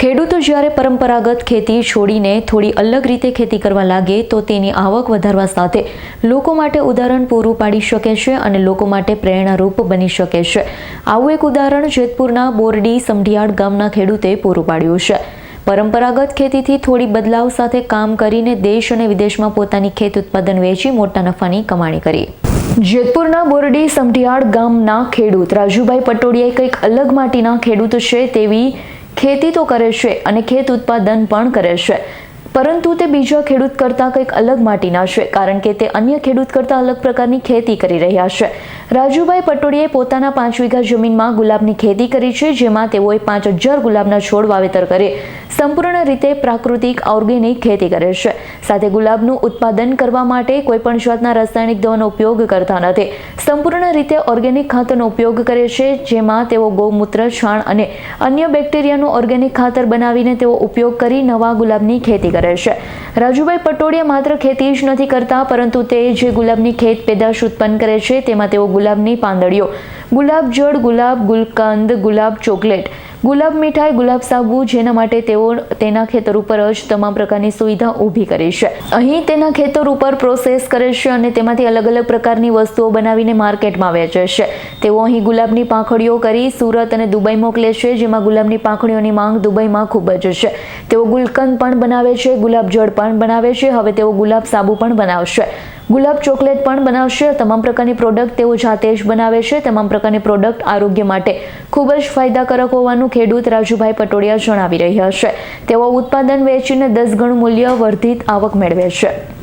ખેડૂતો જ્યારે પરંપરાગત ખેતી છોડીને થોડી અલગ રીતે ખેતી કરવા લાગે તો તેની આવક વધારવા સાથે લોકો માટે ઉદાહરણ પૂરું પાડી શકે છે અને લોકો માટે પ્રેરણારૂપ બની શકે છે. આવું એક ઉદાહરણ જેતપુરના બોરડી સમઢિયાળ ગામના ખેડૂતે પૂરું પાડ્યું છે. પરંપરાગત ખેતીથી થોડી બદલાવ સાથે કામ કરીને દેશ અને વિદેશમાં પોતાની ખેત ઉત્પાદન વેચી મોટા નફાની કમાણી કરી. જેતપુરના બોરડી સમઢિયાળ ગામના ખેડૂત રાજુભાઈ પટોડિયાએ કંઈક અલગ માટીના ખેડૂત છે તેવી ખેતી તો કરે છે અને ખેત ઉત્પાદન પણ કરે છે. પરંતુ તે બીજા ખેડૂત કરતાં કંઈક અલગ માટીના છે, કારણ કે તે અન્ય ખેડૂત કરતાં અલગ પ્રકારની ખેતી કરી રહ્યા છે. રાજુભાઈ પટોડીએ પોતાના પાંચ વીઘા જમીનમાં ગુલાબની ખેતી કરી છે, જેમાં તેઓએ પાંચ હજાર ગુલાબના છોડ વાવેતર કરી. સંપૂર્ણ રીતે પ્રાકૃતિક ઓર્ગેનિક ખેતી કરે છે. સાથે ગુલાબનું ઉત્પાદન કરવા માટે કોઈપણ જાતના રાસાયણિક દવાનો ઉપયોગ કરતા નથી. સંપૂર્ણ રીતે ઓર્ગેનિક ખાતરનો ઉપયોગ કરે છે, જેમાં તેઓ ગૌમૂત્ર, છાણ અને અન્ય બેક્ટેરિયાનું ઓર્ગેનિક ખાતર બનાવીને તેઓ ઉપયોગ કરી નવા ગુલાબની ખેતી કરે છે. રાજુભાઈ પટોડિયા માત્ર ખેતી જ નથી કરતા, પરંતુ તે જે ગુલાબની ખેત પેદાશ ઉત્પન્ન કરે છે, તેમાં તેઓ ગુલાબની પાંદડીઓ. ગુલાબ જળ, ગુલાબ ગુલકંદ, ગુલાબ ચોકલેટ. ગુલાબ મીઠાઈ, ગુલાબ સાબુ જેના માટે તેઓ તેના ખેતર ઉપર જ તમામ પ્રકારની સુવિધા ઊભી કરી છે. અહીં તેના ખેતર ઉપર પ્રોસેસ કરે છે અને તેમાંથી અલગ અલગ પ્રકારની વસ્તુઓ બનાવીને માર્કેટમાં વેચે છે. તેઓ અહીં ગુલાબની પાંખડીઓ કરી સુરત અને દુબઈ મોકલે છે, જેમાં ગુલાબની પાંખડીઓની માંગ દુબઈમાં ખૂબ જ છે. તેઓ ગુલકંદ પણ બનાવે છે, ગુલાબ જળ પણ બનાવે છે, હવે તેઓ ગુલાબ સાબુ પણ બનાવશે. ગુલાબ ચોકલેટ પણ બનાવશે. તમામ પ્રકારની પ્રોડક્ટ તેઓ જાતે જ બનાવે છે. તમામ પ્રકારની પ્રોડક્ટ આરોગ્ય માટે ખૂબ જ ફાયદાકારક હોવાનું ખેડૂત રાજુભાઈ પટોડિયા જણાવી રહ્યા છે. તેઓ ઉત્પાદન વેચીને દસ ગણું મૂલ્ય વર્ધિત આવક મેળવે છે.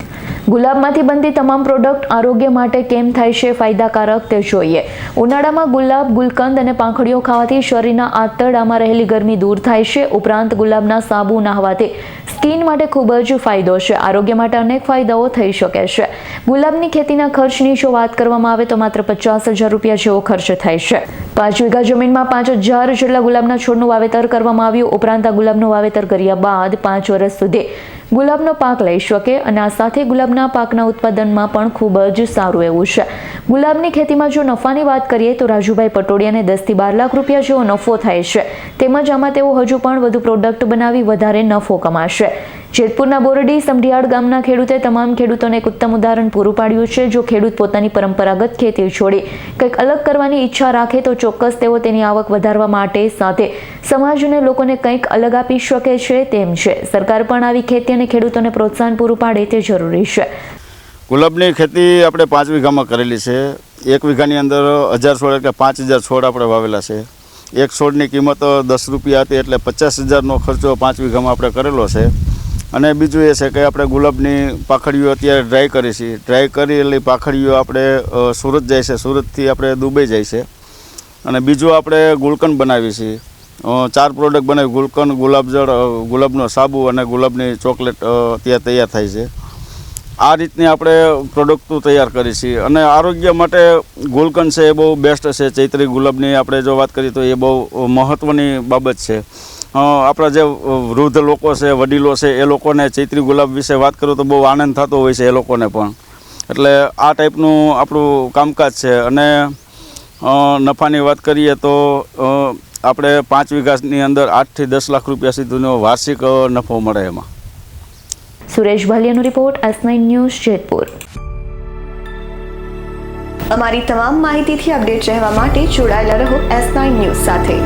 ગુલાબમાંથી બનતી તમામ પ્રોડક્ટ આરોગ્ય માટે કેમ થાય છે? ફાયદાકારક તે જોઈએ. ઉનાળામાં ગુલાબ, ગુલકંદ અને પાંખડીઓ ખાવાથી શરીરના આંતરડામાં રહેલી ગરમી દૂર થાય છે. ઉપરાંત ગુલાબના સાબુ નાહવાથી સ્કિન માટે ખૂબ જ ફાયદો છે. આરોગ્ય માટે અનેક ફાયદાઓ થઈ શકે છે. ગુલાબની ખેતીના ખર્ચની જો વાત કરવામાં આવે તો માત્ર પચાસ હજાર રૂપિયા જેવો ખર્ચ થાય છે. પાંચ વીઘા જમીનમાં પાંચ હજાર જેટલા ગુલાબના છોડનું વાવેતર કરવામાં આવ્યું. ઉપરાંત આ ગુલાબનું વાવેતર કર્યા બાદ પાંચ વર્ષ સુધી ગુલાબનો પાક લઈ શકે અને આ સાથે ગુલાબના પાકના ઉત્પાદનમાં પણ ખૂબ જ સારું એવું છે. ગુલાબની ખેતીમાં જો નફાની વાત કરીએ તો રાજુભાઈ પટોડિયાને દસથી બાર લાખ રૂપિયા જેવો નફો થાય છે. તેમજ આમાં તેઓ હજુ પણ વધુ પ્રોડક્ટ બનાવી વધારે નફો કમાશે. જેતપુરના બોરડી સમઢિયાળ ગામના ખેડૂતે તમામ ખેડૂતોને એક ઉત્તમ ઉદાહરણ પૂરું પાડ્યું છે. જો ખેડૂત પોતાની પરંપરાગત ખેતી છોડી, કંઈક અલગ કરવાની ઈચ્છા રાખે તો ચોક્કસ તેઓ તેની આવક વધારવા માટે સાથે સમાજ અને લોકોને કંઈક અલગ આપી શકે છે તેમ છે. સરકાર પણ આવી ખેતી અને ખેડૂતોને પ્રોત્સાહન પૂરું પાડે તે જરૂરી છે. ગુલાબની ખેતી આપણે પાંચ વીઘામાં કરેલી છે. એક વીઘાની અંદર હજાર છોડ એટલે પાંચ હજાર છોડ આપણે વાવેલા છે. એક છોડની કિંમત દસ રૂપિયા હતી એટલે પચાસ હજારનો ખર્ચો પાંચ વીઘામાં આપણે કરેલો છે. અને બીજું એ છે કે આપણે ગુલાબની પાખડીઓ અત્યારે ડ્રાય કરી છે. ડ્રાય કરેલી પાખડીઓ આપણે સુરત જાય છે. સુરતથી આપણે દુબઈ જાય છે. અને બીજું આપણે ગુલકંદ બનાવી છીએ. ચાર પ્રોડક્ટ બનાવી ગુલકંદ, ગુલાબજળ ગુલાબનો સાબુ અને ગુલાબની ચોકલેટ અત્યારે તૈયાર થાય છે. આ રીતની આપણે પ્રોડક્ટો તૈયાર કરી છીએ. અને આરોગ્ય માટે ગુલકંદ છે એ બહુ બેસ્ટ છે. ચૈત્રી ગુલાબની આપણે જો વાત કરીએ તો એ બહુ મહત્ત્વની બાબત છે. આપણા જે વૃદ્ધ લોકો છે, વડીલો છે, એ લોકોને ચૈત્રી ગુલાબ વિશે વાત કરું તો બહુ આનંદ થતો હોય છે એ લોકોને પણ. એટલે આ ટાઈપનું આપણું કામકાજ છે. અને નફાની વાત કરીએ તો આપણે પાંચ વીઘાની અંદર આઠથી દસ લાખ રૂપિયા સુધીનો વાર્ષિક નફો મળે એમાં. Suresh ભાલિયાનો report S nine news Jetpur. અમારી તમામ માહિતીથી અપડેટ રહેવા માટે જોડાયેલા રહો એસ નાઇન ન્યૂઝ સાથે.